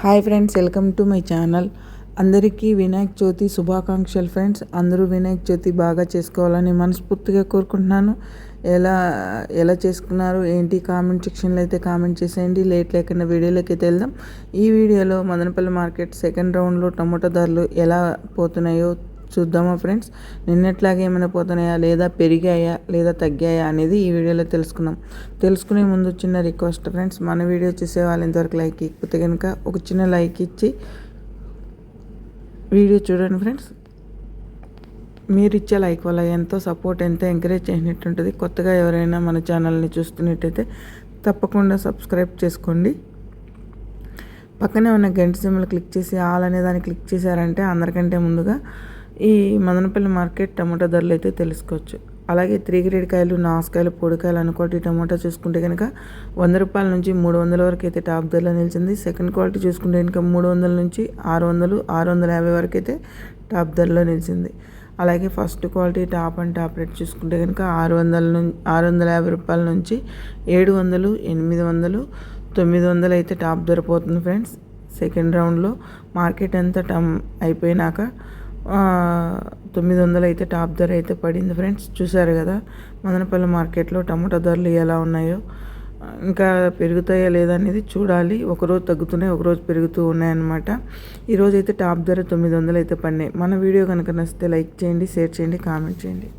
Hi friends welcome to my channel. అందరికీ వినాయక చవితి శుభాకాంక్షలు friends. అందరూ వినాయక చవితి బాగా చేసుకోవాలని మనస్ఫూర్తిగా కోరుకుంటున్నాను. ఎలా ఎలా చేసుకున్నారు ఏంటి కామెంట్ సెక్షన్లో అయితే కామెంట్ చేసేయండి. లేట్ లేకుండా వీడియోలోకి అయితే వెళ్దాం. ఈ వీడియోలో మదనపల్లి మార్కెట్ సెకండ్ రౌండ్లో టమాటో ధరలు ఎలా పోతున్నాయో చూద్దామా ఫ్రెండ్స్? నిన్నట్లాగే ఏమైనా పోతున్నాయా? లేదా పెరిగాయా? లేదా తగ్గాయా? అనేది ఈ వీడియోలో తెలుసుకుందాం. తెలుసుకునే ముందు చిన్న రిక్వెస్ట్ ఫ్రెండ్స్ మన వీడియో చూసే వాళ్ళు ఇంతవరకు లైక్ ఇకపోతే కనుక ఒక చిన్న లైక్ ఇచ్చి వీడియో చూడండి ఫ్రెండ్స్. మీరు ఇచ్చే లైక్ వల్ల ఎంతో సపోర్ట్ ఎంతో ఎంకరేజ్ చేసినట్టు ఉంటుంది కొత్తగా ఎవరైనా మన ఛానల్ని చూస్తున్నట్టయితే తప్పకుండా సబ్స్క్రైబ్ చేసుకోండి. పక్కనే ఉన్న గంట సిమ్లు క్లిక్ చేసి ఆల్ అనే దాన్ని క్లిక్ చేశారంటే అందరికంటే ముందుగా ఈ మదనపల్లి మార్కెట్ టమాటా ధరలు అయితే తెలుసుకోవచ్చు. అలాగే త్రీ గ్రేడ్ కాయలు నాసుకాయలు పొడికాయలు అనుకోటి టమాటా చూసుకుంటే కనుక వంద రూపాయల నుంచి మూడు వందల వరకు అయితే టాప్ ధరలో నిలిచింది. సెకండ్ క్వాలిటీ చూసుకుంటే కనుక మూడు వందల నుంచి ఆరు వందలు ఆరు వందల యాభై వరకు అయితే టాప్ ధరలో నిలిచింది. అలాగే first quality top and top rate చూసుకుంటే కనుక ఆరు వందల నుంచి ఆరు వందల యాభై రూపాయల నుంచి ఏడు వందలు ఎనిమిది వందలు తొమ్మిది వందలు అయితే టాప్ ధర పోతుంది ఫ్రెండ్స్. సెకండ్ రౌండ్లో మార్కెట్ అంతా టమ్ అయిపోయినాక తొమ్మిది వందలు అయితే టాప్ ధర అయితే పడింది ఫ్రెండ్స్. చూసారు కదా మదనపల్లి మార్కెట్లో టమాటా ధరలు ఎలా ఉన్నాయో. ఇంకా పెరుగుతాయా లేదా అనేది చూడాలి. ఒకరోజు తగ్గుతున్నాయి ఒకరోజు పెరుగుతూ ఉన్నాయన్నమాట. ఈరోజు అయితే టాప్ ధర తొమ్మిది వందలు అయితే పడినాయి. మన వీడియో కనుక నచ్చితే లైక్ చేయండి షేర్ చేయండి కామెంట్ చేయండి.